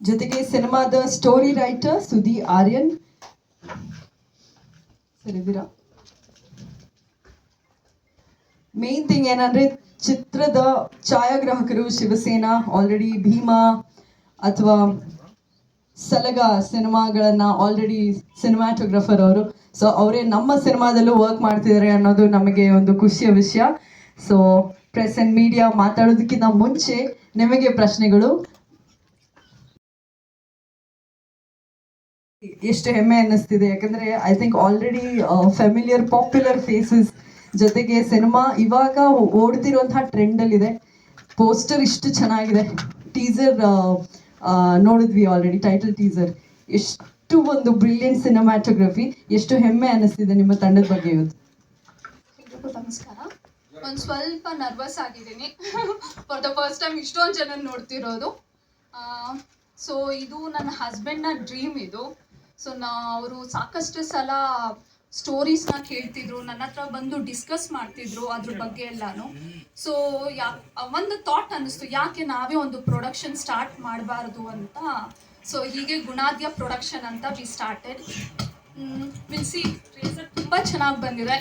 ಜೊತೆಗೆ ಸಿನಿಮಾದ story writer Sudhi Aryan. ಸರಿದಿರಾ ಮೇನ್ ಥಿಂಗ್ ಏನಂದ್ರೆ ಚಿತ್ರದ ಛಾಯಾಗ್ರಾಹಕರು ಶಿವಸೇನಾ ಆಲ್ರೆಡಿ ಭೀಮಾ ಅಥವಾ ಸಲಗ ಸಿನಿಮಾಗಳನ್ನ ಆಲ್ರೆಡಿ ಸಿನಿಮಾಟೋಗ್ರಾಫರ್ ಅವರು. ಸೊ ಅವರೇ ನಮ್ಮ ಸಿನಿಮಾದಲ್ಲೂ ವರ್ಕ್ ಮಾಡ್ತಿದ್ದಾರೆ ಅನ್ನೋದು ನಮಗೆ ಒಂದು ಖುಷಿಯ ವಿಷಯ. ಸೊ ಪ್ರೆಸ್ ಅಂಡ್ ಮೀಡಿಯಾ ಮಾತಾಡೋದಕ್ಕಿಂತ ಮುಂಚೆ ನಿಮಗೆ ಪ್ರಶ್ನೆಗಳು. ಎಷ್ಟು ಹೆಮ್ಮೆ ಅನ್ನಿಸ್ತಿದೆ. ಯಾಕಂದ್ರೆ I think already familiar popular faces ಜೊತೆಗೆ ಸಿನಿಮಾ ಇವಾಗ ಓಡ್ತಿರುವಂತಹ ಟ್ರೆಂಡ್ ಅಲ್ಲಿ ಇದೆ ಪೋಸ್ಟರ್ ಇಷ್ಟು ಚೆನ್ನಾಗಿದೆ. ಟೀಸರ್ ನೋಡಿದ್ವಿ ಆಲ್ರೆಡಿ ಟೈಟಲ್ ಟೀಸರ್ ಎಷ್ಟು ಒಂದು ಬ್ರಿಲಿಯಂಟ್ ಸಿನಿಮಾಟೋಗ್ರಫಿ ಎಷ್ಟು ಹೆಮ್ಮೆ ಅನ್ನಿಸ್ತಿದೆ ನಿಮ್ಮ ತಂಡದ ಬಗ್ಗೆ ಇವತ್ತು. ನಮಸ್ಕಾರ. ಒಂದು ಸ್ವಲ್ಪ ನರ್ವಸ್ ಆಗಿದ್ದೀನಿ. ಫಾರ್ ದ ಫಸ್ಟ್ ಟೈಮ್ ಇಷ್ಟೊಂದು ಜನ ನೋಡ್ತಿರೋದು. ಸೊ ಇದು ನನ್ನ ಹಸ್ಬೆಂಡ್ನ ಡ್ರೀಮ್ ಇದು. ಸೊ ನಾ ಅವರು ಸಾಕಷ್ಟು ಸಲ ಸ್ಟೋರೀಸ್ನ ಕೇಳ್ತಿದ್ರು, ನನ್ನ ಹತ್ರ ಬಂದು ಡಿಸ್ಕಸ್ ಮಾಡ್ತಿದ್ರು ಅದ್ರ ಬಗ್ಗೆ ಎಲ್ಲಾನು. ಸೊ ಯಾ, ಒಂದು ಥಾಟ್ ಅನ್ನಿಸ್ತು, ಯಾಕೆ ನಾವೇ ಒಂದು ಪ್ರೊಡಕ್ಷನ್ ಸ್ಟಾರ್ಟ್ ಮಾಡಬಾರ್ದು ಅಂತ. ಸೊ ಹೀಗೆ ಗುಣಾದ್ಯ ಪ್ರೊಡಕ್ಷನ್ ಅಂತ we started will see tracer ತುಂಬ ಚೆನ್ನಾಗಿ ಬಂದಿದೆ.